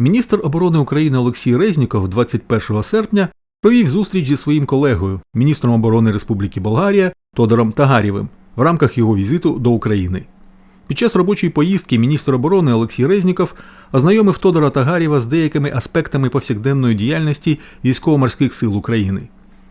Міністр оборони України Олексій Резніков 21 серпня провів зустріч зі своїм колегою, міністром оборони Республіки Болгарія Тодором Тагарєвим в рамках його візиту до України. Під час робочої поїздки міністр оборони Олексій Резніков ознайомив Тодора Тагарєва з деякими аспектами повсякденної діяльності військово-морських сил України.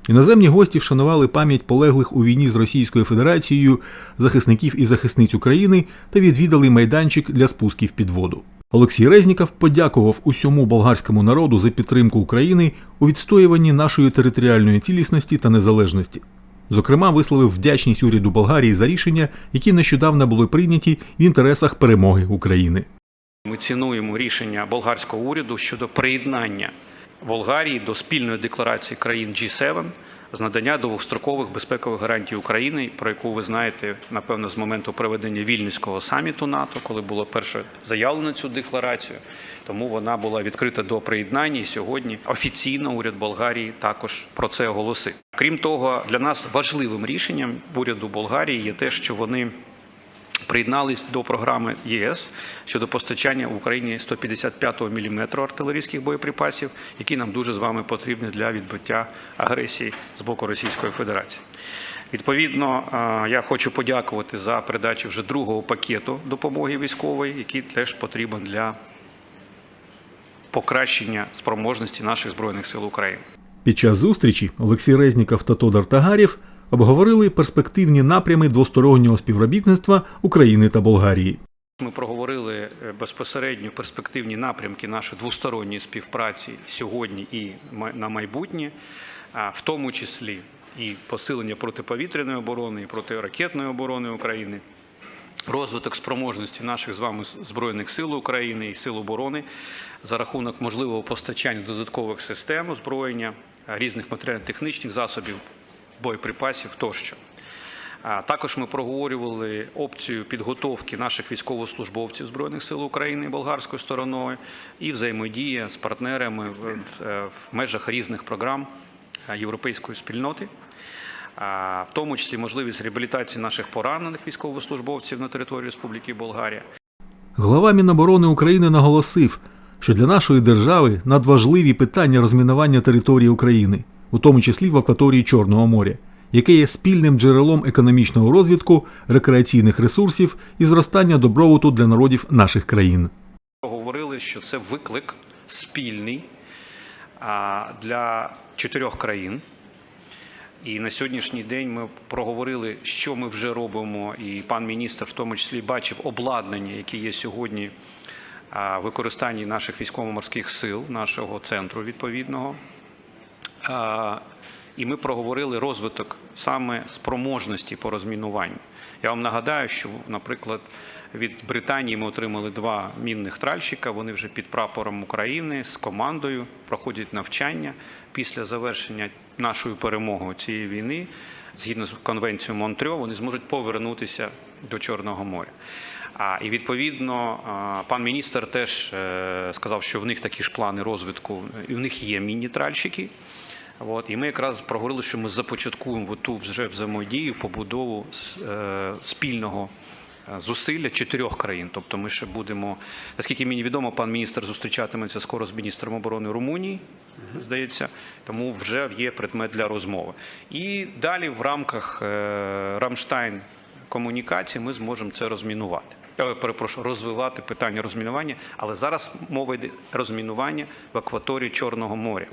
Іноземні гості вшанували пам'ять полеглих у війні з Російською Федерацією захисників і захисниць України та відвідали майданчик для спусків під воду. Олексій Резніков подякував усьому болгарському народу за підтримку України у відстоюванні нашої територіальної цілісності та незалежності. Зокрема, висловив вдячність уряду Болгарії за рішення, які нещодавно були прийняті в інтересах перемоги України. Ми цінуємо рішення болгарського уряду щодо приєднання Болгарії до спільної декларації країн G7 з надання довгострокових безпекових гарантій України, про яку ви знаєте, напевно, з моменту проведення вільнюського саміту НАТО, коли було перше заявлено цю декларацію. Тому вона була відкрита до приєднання. І сьогодні офіційно уряд Болгарії також про це оголосив. Крім того, для нас важливим рішенням уряду Болгарії є те, що вони приєднались до програми ЄС щодо постачання в Україні 155 мм артилерійських боєприпасів, які нам дуже з вами потрібні для відбиття агресії з боку Російської Федерації. Відповідно, я хочу подякувати за передачу вже другого пакету допомоги військової, який теж потрібен для покращення спроможності наших збройних сил України. Під час зустрічі Олексій Резніков та Тодор Тагарєв обговорили перспективні напрями двостороннього співробітництва України та Болгарії. Ми проговорили е, безпосередньо перспективні напрямки нашої двосторонньої співпраці сьогодні і на майбутнє, а в тому числі і посилення протиповітряної оборони, і протиракетної оборони України, розвиток спроможності наших з вами збройних сил України і сил оборони за рахунок можливого постачання додаткових систем озброєння, різних матеріально-технічних засобів, боєприпасів тощо. Також ми проговорювали опцію підготовки наших військовослужбовців Збройних сил України болгарською стороною і взаємодія з партнерами в, межах різних програм європейської спільноти, в тому числі можливість реабілітації наших поранених військовослужбовців на території Республіки Болгарія. Глава Міноборони України наголосив, що для нашої держави надважливі питання розмінування території України, у тому числі в акваторії Чорного моря, яке є спільним джерелом економічного розвитку, рекреаційних ресурсів і зростання добробуту для народів наших країн. Говорили, що це виклик спільний для чотирьох країн. І на сьогоднішній день ми проговорили, що ми вже робимо, і пан міністр в тому числі бачив обладнання, яке є сьогодні в використанні наших військово-морських сил, нашого центру відповідного. І ми проговорили розвиток саме спроможності по розмінуванню. Я вам нагадаю, що, наприклад, від Британії ми отримали два мінних тральщика. Вони вже під прапором України з командою проходять навчання після завершення нашою перемогою цієї війни. Згідно з конвенцією Монтрьо, вони зможуть повернутися до Чорного моря. А і відповідно пан міністр теж е, сказав, що в них такі ж плани розвитку, і в них є міні-тральщики. От, і ми якраз проговорили, що ми започаткуємо ту вже взаємодію, побудову е, спільного е, зусилля чотирьох країн. Тобто ми ще будемо, наскільки мені відомо, пан міністр зустрічатиметься скоро з міністром оборони Румунії, здається, тому вже є предмет для розмови. І далі в рамках е, Рамштайн комунікації ми зможемо це розмінувати. Перепрошую, розвивати питання розмінування, але зараз мова йде розмінування в акваторії Чорного моря.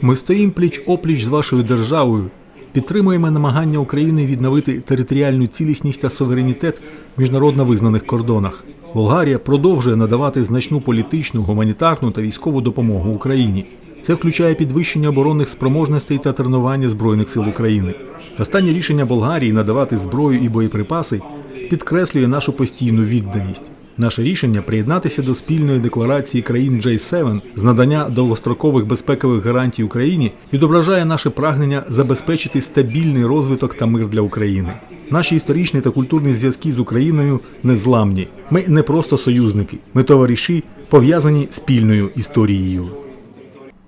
Ми стоїмо пліч опліч з вашою державою, підтримуємо намагання України відновити територіальну цілісність та суверенітет в міжнародно визнаних кордонах. Болгарія продовжує надавати значну політичну, гуманітарну та військову допомогу Україні. Це включає підвищення оборонних спроможностей та тренування збройних сил України. Останнє рішення Болгарії надавати зброю і боєприпаси підкреслює нашу постійну відданість. Наше рішення приєднатися до спільної декларації країн J7 з надання довгострокових безпекових гарантій Україні відображає наше прагнення забезпечити стабільний розвиток та мир для України. Наші історичні та культурні зв'язки з Україною незламні. Ми не просто союзники, ми товариші, пов'язані спільною історією.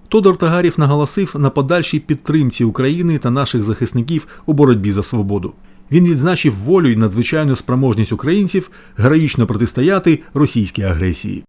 Тодор Тагарів наголосив на подальшій підтримці України та наших захисників у боротьбі за свободу. Він відзначив волю і надзвичайну спроможність українців героїчно протистояти російській агресії.